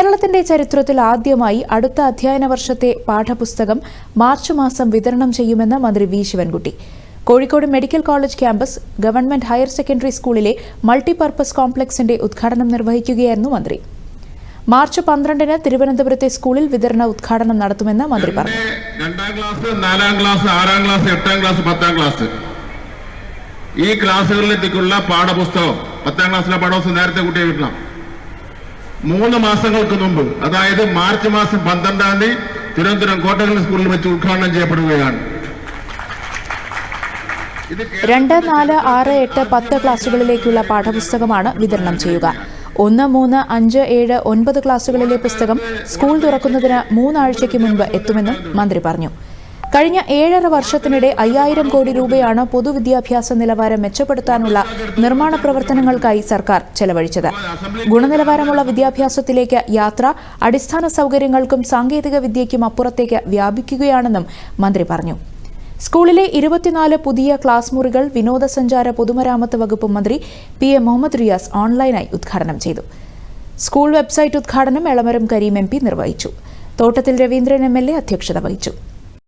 കേരളത്തിന്റെ ചരിത്രത്തിൽ ആദ്യമായി അടുത്ത അധ്യയന വർഷത്തെ പാഠപുസ്തകം മാർച്ച് മാസം വിതരണം ചെയ്യുമെന്ന് മന്ത്രി V Sivankutty. Kozhikode medical college campus government higher secondary സ്കൂളിലെ മൾട്ടിപർപ്പസ് കോംപ്ലക്സിന്റെ ഉദ്ഘാടനം നിർവഹിക്കുകയായിരുന്നു മന്ത്രി. മാർച്ച് പന്ത്രണ്ടിന് തിരുവനന്തപുരത്തെ സ്കൂളിൽ വിതരണ ഉദ്ഘാടനം നടത്തുമെന്ന് മന്ത്രി പറഞ്ഞു. രണ്ടാം ക്ലാസ് നാലാം ക്ലാസ് ആറാം ക്ലാസ് എട്ടാം ക്ലാസ് പത്താം ക്ലാസ്. ഈ ക്ലാസ്സുകളിലേക്കുള്ള പാഠപുസ്തകം പത്താം ക്ലാസ്സിലെ പാഠപുസ്തകം നേരത്തെ കുട്ടിയെ കിട്ടണം മൂന്ന് മാസങ്ങൾക്ക് മുമ്പ് അതായത് മാർച്ച് മാസം പന്ത്രണ്ടാം തീയതി തിരുവനന്തപുരം കോട്ടകൽ സ്കൂളിൽ വെച്ച് ഉദ്ഘാടനം ചെയ്യപ്പെടുകയാണ്. രണ്ട് നാല് ആറ് എട്ട് പത്ത് ക്ലാസുകളിലേക്കുള്ള പാഠപുസ്തകമാണ് വിതരണം ചെയ്യുക. ഒന്ന് മൂന്ന് അഞ്ച് ഏഴ് ഒൻപത് ക്ലാസ്സുകളിലെ പുസ്തകം സ്കൂൾ തുറക്കുന്നതിന് മൂന്നാഴ്ചയ്ക്ക് മുൻപ് എത്തുമെന്നും മന്ത്രി പറഞ്ഞു. കഴിഞ്ഞ ഏഴര വർഷത്തിനിടെ അയ്യായിരം കോടി രൂപയാണ് പൊതുവിദ്യാഭ്യാസ നിലവാരം മെച്ചപ്പെടുത്താനുള്ള നിർമ്മാണ പ്രവർത്തനങ്ങൾക്കായി സർക്കാർ ചെലവഴിച്ചത്. ഗുണനിലവാരമുള്ള വിദ്യാഭ്യാസത്തിലേക്ക് യാത്ര അടിസ്ഥാന സൗകര്യങ്ങൾക്കും സാങ്കേതിക വിദ്യയ്ക്കും അപ്പുറത്തേക്ക് വ്യാപിക്കുകയാണെന്നും മന്ത്രി പറഞ്ഞു. സ്കൂളിലെ ഇരുപത്തിനാല് പുതിയ ക്ലാസ് മുറികൾ വിനോദസഞ്ചാര പൊതുമരാമത്ത് വകുപ്പ് മന്ത്രി പി എ മുഹമ്മദ് റിയാസ് ഓൺലൈനായി ഉദ്ഘാടനം ചെയ്തു. സ്കൂൾ വെബ്സൈറ്റ് ഉദ്ഘാടനം എളമരം കരീം എം നിർവഹിച്ചു. തോട്ടത്തിൽ രവീന്ദ്രൻ എ അധ്യക്ഷത വഹിച്ചു.